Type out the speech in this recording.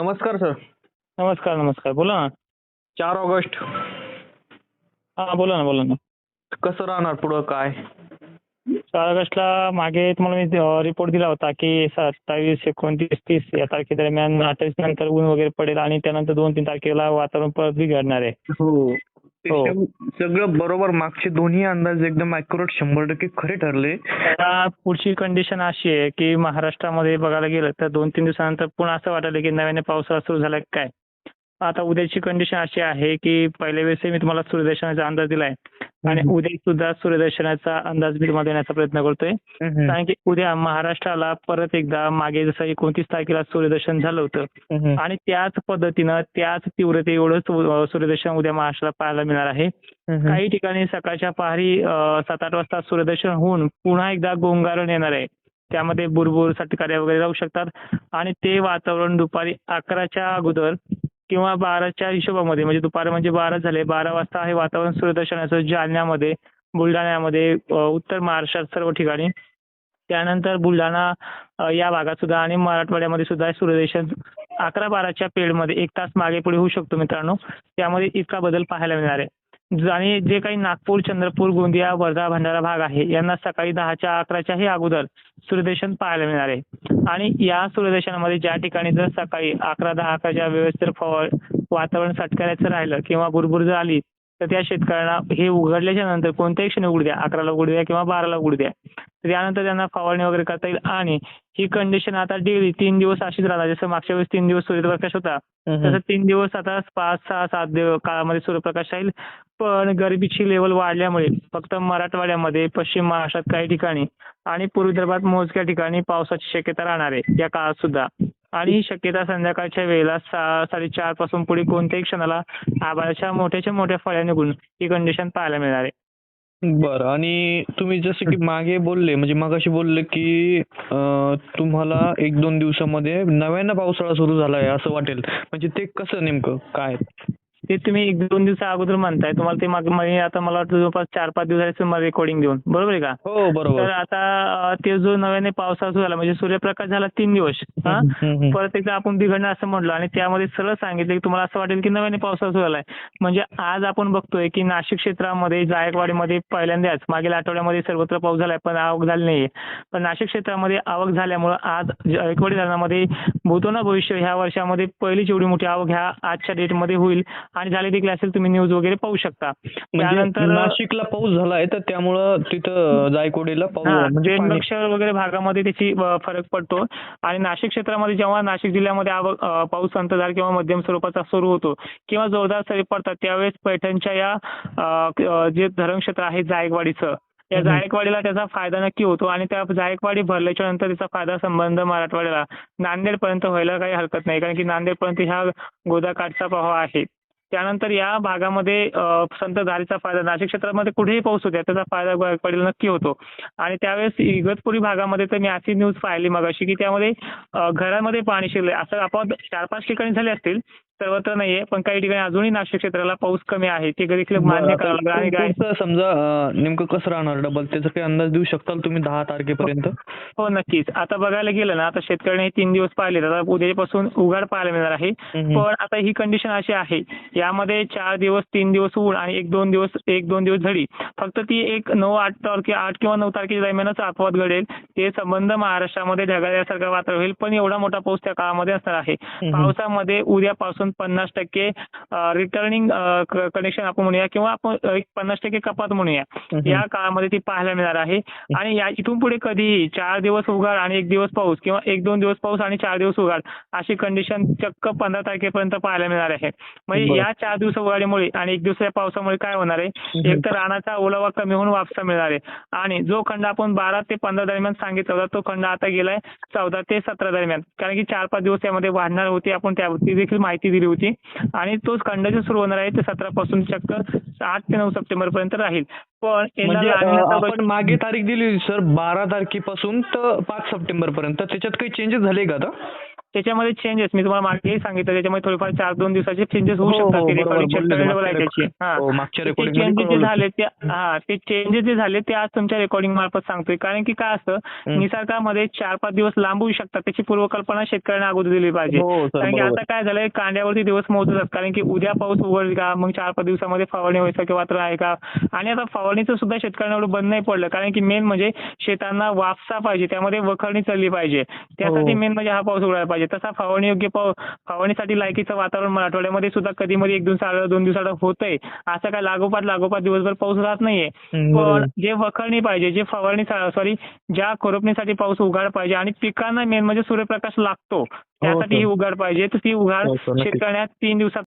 नमस्कार सर. नमस्कार नमस्कार. बोला ना. चार ऑगस्ट. हां बोला ना बोला ना. कसं राहणार पुढं काय? चार ऑगस्टला मागे तुम्हाला मी रिपोर्ट दिला होता की सत्तावीस एकोणतीस तीस या तारखेदरम्यान अठ्ठावीस नंतर ऊन वगैरे पडेल आणि त्यानंतर दोन तीन तारखेला वातावरण परत बिघडणार आहे. हो हो. सगळं बरोबर मागचे दोन्ही अंदाज एकदम अॅक्युरेट शंभर टक्के खरे ठरले. पुढची कंडिशन अशी आहे की महाराष्ट्रामध्ये बघायला गेलं तर दोन तीन दिवसानंतर पुन्हा असं वाटायला की नव्याने पावसाळा सुरू झाला की काय? आता उद्याची कंडिशन अशी आहे की पहिल्या वेळेस मी तुम्हाला सूर्यदर्शनाचा अंदाज दिलाय. आणि. उद्या सुद्धा सूर्यदर्शनाचा अंदाज मी तुम्हाला देण्याचा प्रयत्न करतोय. कारण की उद्या महाराष्ट्राला परत एकदा मागे जसं एकोणतीस तारखेला सूर्यदर्शन झालं होतं. आणि त्याच पद्धतीनं त्याच तीव्रते एवढं सूर्यदर्शन उद्या महाराष्ट्राला पाहायला मिळणार आहे. काही ठिकाणी सकाळच्या पहारी सात आठ वाजता सूर्यदर्शन होऊन पुन्हा एकदा गोंगारण येणार आहे त्यामध्ये बुरबुर सटकार्या वगैरे जाऊ शकतात आणि ते वातावरण दुपारी अकराच्या अगोदर किंवा बाराच्या हिशोबामध्ये म्हणजे दुपार म्हणजे बारा झाले बारा वाजता हे वातावरण सूर्यदर्शनाचं जालन्यामध्ये बुलढाण्यामध्ये उत्तर महाराष्ट्रात सर्व ठिकाणी. त्यानंतर बुलढाणा या भागात सुद्धा आणि मराठवाड्यामध्ये सुद्धा सूर्यदर्शन अकरा बाराच्या पिरियडमध्ये एक तास मागे पुढे होऊ शकतो मित्रांनो. त्यामध्ये इतका बदल पाहायला मिळणार आहे. आणि जे काही नागपूर चंद्रपूर गोंदिया वर्धा भंडारा भाग आहे यांना सकाळी दहाच्या अकराच्याही अगोदर सूर्यदर्शन पाहायला मिळणार आहे. आणि या सूर्यदर्शनामध्ये ज्या ठिकाणी जर सकाळी अकरा दहा अकराच्या वेळेस जर वातावरण सटकारायचं राहिलं किंवा बुरबुर जर आली तर त्या शेतकऱ्यांना हे उघडल्याच्या नंतर कोणत्याही क्षणी उघडू द्या. अकराला उघडू द्या किंवा बाराला उघडू द्या. तर त्यानंतर त्यांना फवारणी वगैरे करता येईल आणि ही कंडिशन आता डेली तीन दिवस अशीच राहणार जसं मागच्या वेळेस तीन दिवस सूर्यप्रकाश होता. तसं तीन दिवस आता पाच सहा सात दिवस काळामध्ये सूर्यप्रकाश राहील. पण गरिबीची लेवल वाढल्यामुळे फक्त मराठवाड्यामध्ये पश्चिम महाराष्ट्रात काही ठिकाणी आणि पूर्व विदर्भात मोजक्या ठिकाणी पावसाची शक्यता राहणार आहे. या काळात सुद्धा. आणि शक्यता संध्याकाळच्या वेळेला सहा साडेचारपासून पुढे कोणत्याही क्षणाला आभाळाच्या मोठ्याच्या मोठ्या फळ्या निघून ही कंडिशन पाहायला मिळणार आहे. बरं आणि तुम्ही जसं की मागे बोलले म्हणजे मगाशी बोलले की तुम्हाला एक दोन दिवसामध्ये नव्यानं पावसाळा सुरू झाला आहे असं वाटेल. म्हणजे ते कसं नेमकं काय? ते तुम्ही एक दोन दिवसा अगोदर म्हणताय. तुम्हाला ते मागे आता मला वाटतं जवळपास चार पाच दिवसाचं मला रेकॉर्डिंग देऊन. बरोबर आहे का? हो तर बरोबर आता ते जो नव्याने पावसाळा सुरू झाला म्हणजे सूर्यप्रकाश झाला तीन दिवस हा? हम्म, हम्म. परत एकदा आपण बिघडणं असं म्हटलं आणि त्यामध्ये सरळ सांगितलं की तुम्हाला असं वाटेल की नव्याने पावसाळा सुरू झालाय. म्हणजे आज आपण बघतोय की नाशिक क्षेत्रामध्ये जायकवाडीमध्ये पहिल्यांदाच मागील आठवड्यामध्ये सर्वत्र पाऊस झालाय पण आवक झाली नाहीये. पण नाशिक क्षेत्रामध्ये आवक झाल्यामुळं आज जायकवाडी धरणामध्ये भूतो ना भविष्य ह्या वर्षामध्ये पहिलीच एवढी मोठी आवक ह्या आजच्या डेटमध्ये होईल. आणि झाली देखील असेल तुम्ही न्यूज वगैरे पाहू शकता. म्हणजे त्यानंतर नाशिकला पाऊस झालाय तर त्यामुळं तिथं हा, म्हणजे शहर वगैरे भागामध्ये त्याची फरक पडतो. आणि नाशिक क्षेत्रामध्ये जेव्हा नाशिक जिल्ह्यामध्ये पाऊस संततधार किंवा मध्यम स्वरूपाचा सुरू होतो किंवा जोरदार सरी पडतात त्यावेळेस पैठणच्या या जे धरणक्षेत्र आहे जायकवाडीचं या हम्म. जायकवाडीला त्याचा फायदा नक्की होतो आणि त्या जायकवाडी भरल्याच्या नंतर त्याचा फायदा संबंध मराठवाड्याला नांदेडपर्यंत व्हायला काही हरकत नाही कारण की नांदेडपर्यंत ह्या गोदाकाठचा प्रवाह आहे. त्यानंतर या भागामध्ये संत संततधारेचा फायदा नाशिक क्षेत्रामध्ये कुठेही पाऊस होत्या त्याचा फायदा पडेल नक्की होतो. आणि त्यावेळेस इगतपुरी भागामध्ये तर मी अशी न्यूज पाहिली मगाशी की त्यामध्ये घरामध्ये पाणी शिरले असं आपण चार पाच ठिकाणी झाले असतील सर्वत्र नाहीये पण काही ठिकाणी अजूनही नाशिक क्षेत्राला पाऊस कमी आहे. ते देखील मान्य करावं लागेल. आणि काय? समजा नेमकं कसं राहणार? डबल त्याचा काही अंदाज देऊ शकाल तुम्ही दहा तारखेपर्यंत? हो नक्कीच. आता बघायला गेलं ना आता शेतकऱ्यांनी तीन दिवस पाहिले आता उद्यापासून उघाड पाहायला मिळणार आहे. पण आता ही कंडिशन अशी आहे यामध्ये चार दिवस तीन दिवस ऊन आणि एक दोन दिवस एक दोन दिवस झडी फक्त ती एक नऊ आठ तारखे आठ किंवा नऊ तारखेच्या दरम्यानच अपवाद घडेल. ते संबंध महाराष्ट्रामध्ये ढगाळल्यासारखं वातावरण होईल पण एवढा मोठा पाऊस त्या काळामध्ये असणार आहे. पावसामध्ये उद्यापासून पन्नास टक्के रिटर्निंग कनेक्शन आपण म्हणूया किंवा आपण एक पन्नास टक्के कपात म्हणूया. या काळामध्ये ती पाहायला मिळणार आहे. आणि या इथून पुढे कधीही चार दिवस उघाड आणि एक दिवस पाऊस किंवा एक दोन दिवस पाऊस आणि चार दिवस उघाड अशी कंडिशन चक्क पंधरा तारखेपर्यंत पाहायला मिळणार आहे. म्हणजे. या चार दिवस उघाडीमुळे आणि एक दिवसाच्या पावसामुळे काय होणार आहे? एक तर रानाचा ओलावा कमी होऊन वापसा मिळणार आहे. आणि जो खंड आपण बारा ते पंधरा दरम्यान सांगितला होता तो खंड आता गेलाय चौदा ते सतरा दरम्यान. कारण की चार पाच दिवस यामध्ये वाढणार होती. आपण त्यावरती देखील माहिती दिली होती. आणि तोच खंड जो सुरू होणार आहे. ते सतरा पासून चक्क आठ ते नऊ सप्टेंबर पर्यंत राहील. पण म्हणजे आपण मागे तारीख दिली होती सर. बारा तारखेपासून तर पाच सप्टेंबर पर्यंत. त्याच्यात काही चेंजेस झाले का आता? त्याच्यामध्ये चेंजेस मी तुम्हाला मागेही सांगितलं त्याच्यामध्ये थोडेफार चार दोन दिवसाचे चेंजेस होऊ हो, शकतात ते रेकॉर्डिंग हा. ते recording चेंजेस जे. झाले ते हा ते चेंजेस जे झाले ते आज तुमच्या रेकॉर्डिंग मार्फत सांगतोय. कारण की काय असतं. निसर्गामध्ये चार पाच दिवस लांबू शकतात. त्याची पूर्वकल्पना शेतकऱ्यांना अगोदर दिली पाहिजे. हो कारण की आता काय झालंय कांद्यावरती दिवस मोजतात कारण की उद्या पाऊस उघडेल का मग चार पाच दिवसामध्ये फवारणी व्हायचं वात्र आहे का? आणि आता फवारणीचं सुद्धा शेतकऱ्यांना एवढं बंद नाही पडलं. कारण की मेन म्हणजे शेतांना वापसा पाहिजे. त्यामध्ये वखरणी चालली पाहिजे. त्यासाठी. मेन म्हणजे हा पाऊस उघडायला पाहिजे. तसा फवारणी योग्य फवारणीसाठी लायकीचं वातावरण मराठवाड्यामध्ये सुद्धा कधी मध्ये एक दिवसाआड दोन दिवसाआड होतंय असं काय लागोपाठ लागोपाठ दिवसभर पाऊस राहत नाहीये हं. पण जे वखरणी पाहिजे जे फवारणी सॉरी ज्या खुरपणीसाठी पाऊस उघाड पाहिजे आणि पिकांना मेन म्हणजे सूर्यप्रकाश लागतो त्यासाठी सर. ही उघाड पाहिजे तर ती उघाड हो. शेतकऱ्यांना तीन दिवसात